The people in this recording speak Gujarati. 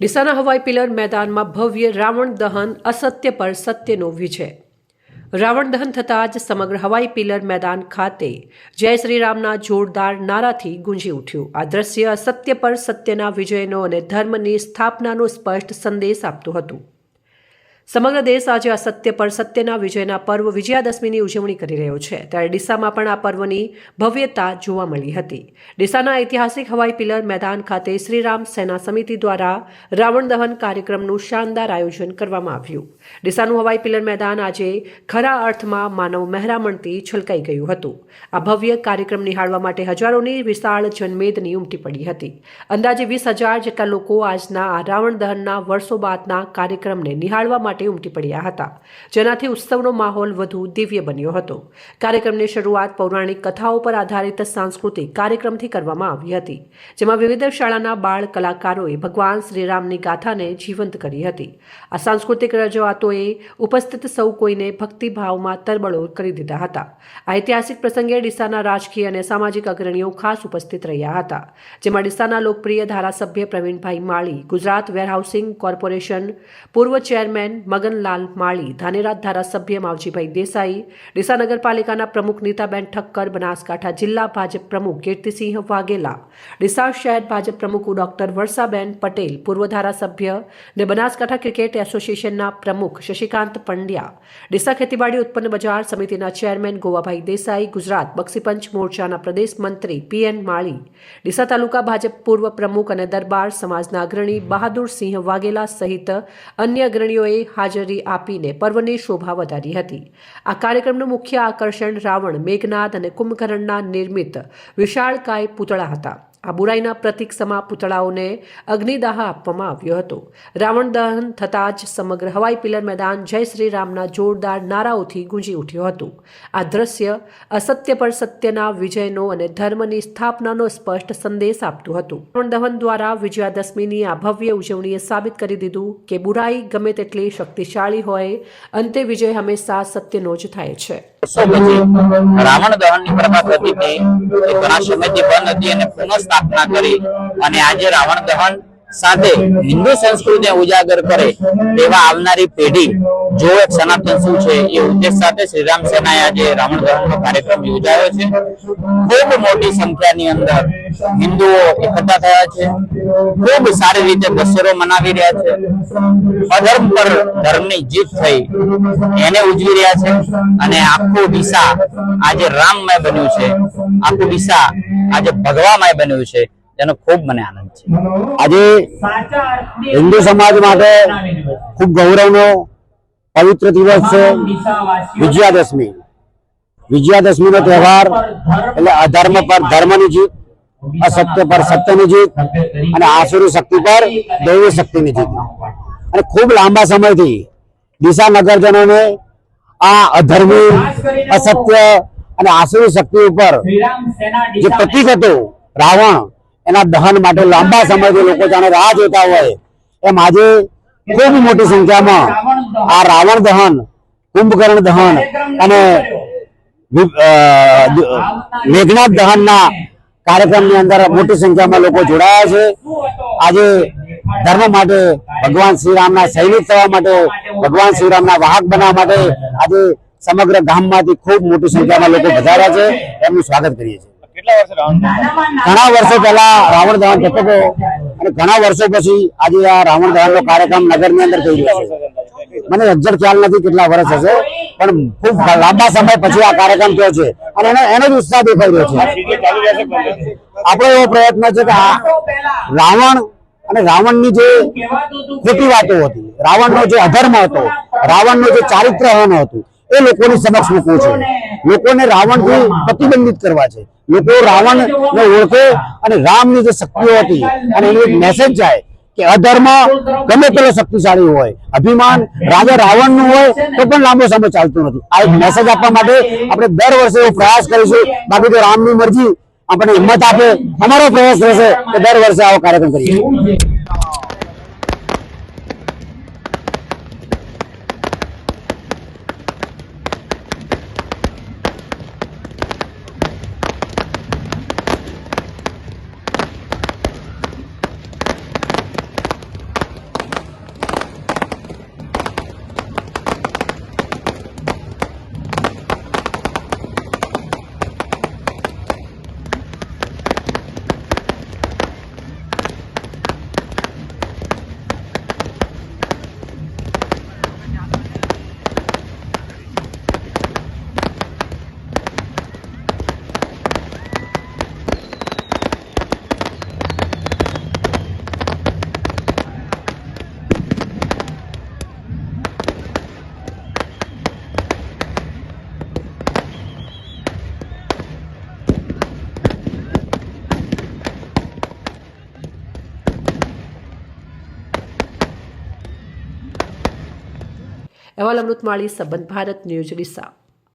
ડીસાના હવાઈ પિલર મેદાનમાં ભવ્ય રાવણ દહન અસત્ય પર સત્યનો વિજય. રાવણ દહન થતાં જ સમગ્ર હવાઈ પિલર મેદાન ખાતે જય શ્રી રામના જોરદાર નારાથી ગુંજી ઉઠ્યું. આ દ્રશ્ય અસત્ય પર સત્યના વિજયનો અને ધર્મની સ્થાપનાનો સ્પષ્ટ સંદેશ આપતું હતું. સમગ્ર દેશ આજે અસત્ય પર સત્યના વિજયના પર્વ વિજયાદશમીની ઉજવણી કરી રહ્યો છે. ત્યારે ડીસામાં પણ આ પર્વની ભવ્યતા જોવા મળી હતી. ડીસાના ઐતિહાસિક હવાઈ પિલર મેદાન ખાતે શ્રીરામ સેના સમિતિ દ્વારા રાવણ દહન કાર્યક્રમનું શાનદાર આયોજન કરવામાં આવ્યું. ડીસાનું હવાઈ પિલર મેદાન આજે ખરા અર્થમાં માનવ મહેરામણથી છલકાઈ ગયું હતું. આ ભવ્ય કાર્યક્રમ નિહાળવા માટે હજારોની વિશાળ જનમેદની ઉમટી પડી હતી. અંદાજે વીસ હજાર જેટલા લોકો આજના આ રાવણ દહનના વર્ષો બાદના કાર્યક્રમને નિહાળવા માટે ઉમટી પડ્યા હતા. જેનાથી ઉત્સવનો માહોલ વધુ દિવ્ય બન્યો હતો. કાર્યક્રમની શરૂઆત પૌરાણિક કથાઓ પર આધારિત સાંસ્કૃતિક કાર્યક્રમથી કરવામાં આવી હતી, જેમાં વિવિધ શાળાના બાળ કલાકારોએ ભગવાન શ્રીરામની ગાથાને જીવંત કરી હતી. આ સાંસ્કૃતિક રજૂઆતોએ ઉપસ્થિત સૌ કોઈને ભક્તિભાવમાં તરબળો કરી દીધા હતા. આ ઐતિહાસિક પ્રસંગે ડીસાના રાજકીય અને સામાજિક અગ્રણીઓ ખાસ ઉપસ્થિત રહ્યા હતા, જેમાં ડીસાના લોકપ્રિય ધારાસભ્ય પ્રવીણભાઈ માળી, ગુજરાત વેરહાઉસિંગ કોર્પોરેશન પૂર્વ ચેરમેન મગનલાલ માળી ધાનેરા ધારાસભ્ય માવજીભાઈ દેસાઈ ડીસા નગરપાલિકાના પ્રમુખ નીતાબેન ઠક્કર બનાસકાંઠા જિલ્લા ભાજપ પ્રમુખ કીર્તિસિંહ વાઘેલા ડીસા શહેર ભાજપ પ્રમુખ ડોક્ટર વર્ષાબેન પટેલ પૂર્વ ધારાસભ્ય અને બનાસકાંઠા ક્રિકેટ એસોસિએશનના પ્રમુખ શશિકાંત પંડ્યા ડીસા ખેતીવાડી ઉત્પન્ન બજાર સમિતિના ચેરમેન ગોવાભાઈ દેસાઈ ગુજરાત બક્ષીપંચ મોરચાના પ્રદેશ મંત્રી પીએન માળી ડીસા તાલુકા ભાજપ પૂર્વ પ્રમુખ અને દરબાર સમાજના અગ્રણી બહાદુરસિંહ વાઘેલા સહિત અન્ય અગ્રણીઓએ હાજરી આપીને પર્વની શોભા વધારી હતી. આ કાર્યક્રમનું મુખ્ય આકર્ષણ રાવણ, મેઘનાદ અને કુંભકર્ણના નિર્મિત વિશાળકાય પૂતળા હતા. આ બુરાઈના પ્રતીક સમા પૂતળાઓને અગ્નિદાહ આપવામાં આવ્યો હતો. રાવણ દહન થતાં જ સમગ્ર હવાઈ પિલર મેદાન જય શ્રી રામના જોરદાર નારાઓથી ગુંજી ઉઠ્યું હતું. આ દ્રશ્ય અસત્ય પર સત્યના વિજયનો અને ધર્મની સ્થાપનાનો સ્પષ્ટ સંદેશ આપતું હતું. રાવણ દહન દ્વારા વિજયાદશમીની આ ભવ્ય ઉજવણીએ સાબિત કરી દીધું કે બુરાઈ ગમે તેટલી શક્તિશાળી હોય, અંતે વિજય હંમેશા સત્યનો જ થાય છે. વર્ષો દહન રાવણ દહનની પ્રથા એ ઘણા સમયથી બંધ હતી અને પુનઃ સ્થાપના કરી. અને આજે રાવણ દહન સાથે હિન્દુ સંસ્કૃતિને ઉજાગર કરે તેવા આવનારી પેઢી જો એક સનાતન શું છે એ ઉદ્દેશ સાથે શ્રીરામ સેનાએ આજે રાવણ દહનનો કાર્યક્રમ યોજાયો છે. ખૂબ મોટી સંખ્યાની અંદર હિન્દુઓ એકઠા થયા છે. ખૂબ સારી રીતે દશેરો મનાવી રહ્યા છે. અધર્મ પર ધર્મની જીત થઈ એને ઉજવી રહ્યા છે અને આખું દિશા આજે રામમય બન્યું છે. આખું દિશા આજે ભગવામય બન્યું છે. તેનો ખૂબ મને આનંદ છે. આજે હિન્દુ સમાજ માટે ખૂબ ગૌરવનો પવિત્ર દિવસ છે. વિજયાદશમી. વિજયાદશમીનો તહેવાર એટલે અધર્મ પર ધર્મની જીત અસત્ય પર સત્યની જીત અને આસુરી શક્તિ પર દૈવી શક્તિની જીત. અને ખૂબ લાંબા સમયથી દિશા નગરજનોને આ અધર્મી અસત્ય અને આસુરી શક્તિ ઉપર જે પ્રતિક હતું રાવણ એના દહન માટે લાંબા સમયથી લોકો જાણે રાહ જોતા હોય. એમ આજે ખૂબ મોટી સંખ્યામાં આ રાવણ દહન, કુંભકર્ણ દહન અને મેઘનાથ દહનના કાર્યક્રમની અંદર મોટી સંખ્યામાં લોકો જોડાયા છે. આજે ધર્મ માટે ભગવાન શ્રીરામના સૈનિક થવા માટે, ભગવાન શ્રીરામના વાહક બનવા માટે આજે સમગ્ર ગામમાંથી ખૂબ મોટી સંખ્યામાં લોકો વધાર્યા છે. એમનું સ્વાગત કરીએ છીએ. ઘણા વર્ષો પહેલા રાવણ દહન થતો હતો અને ઘણા વર્ષો પછી આજે આ રાવણ દહન નો કાર્યક્રમ નગરની અંદર થઈ રહ્યો છે. મને એક્ઝેક્ટ ખ્યાલ નથી કેટલા વર્ષ હશે પણ ખૂબ લાંબા સમય પછી આ કાર્યક્રમ થયો છે અને એનો એનો જ ઉત્સાહ દેખાઈ રહ્યો છે. આપણો એવો પ્રયત્ન છે કે આ રાવણ અને રાવણની જે ખોટી વાતો હતી રાવણનો જે અધર્મ હતો રાવણનું જે ચારિત્ર હન હતું એ લોકોની સમક્ષ મૂકવું છે. લોકોને રાવણથી પ્રતિબંધિત કરવા છે. લોકો રાવણ ને ઓળખે અને રામની જે શક્તિઓ હતી અને એનો એક મેસેજ જાય કે અધર્મ ગમે તેટલો શક્તિશાળી હોય અભિમાન રાજા રાવણનું હોય તો પણ લાંબો સમય ચાલતું નથી. આ એક મેસેજ આપવા માટે આપણે દર વર્ષે એવો પ્રયાસ કરીશું. બાકી તો રામની મરજી આપણને હિંમત આપે. અમારો પ્રયાસ રહેશે કે દર વર્ષે આવો કાર્યક્રમ કરીએ. અહેવાલ અમૃતમાળી સંબંધ ભારત ન્યૂઝ ડીસા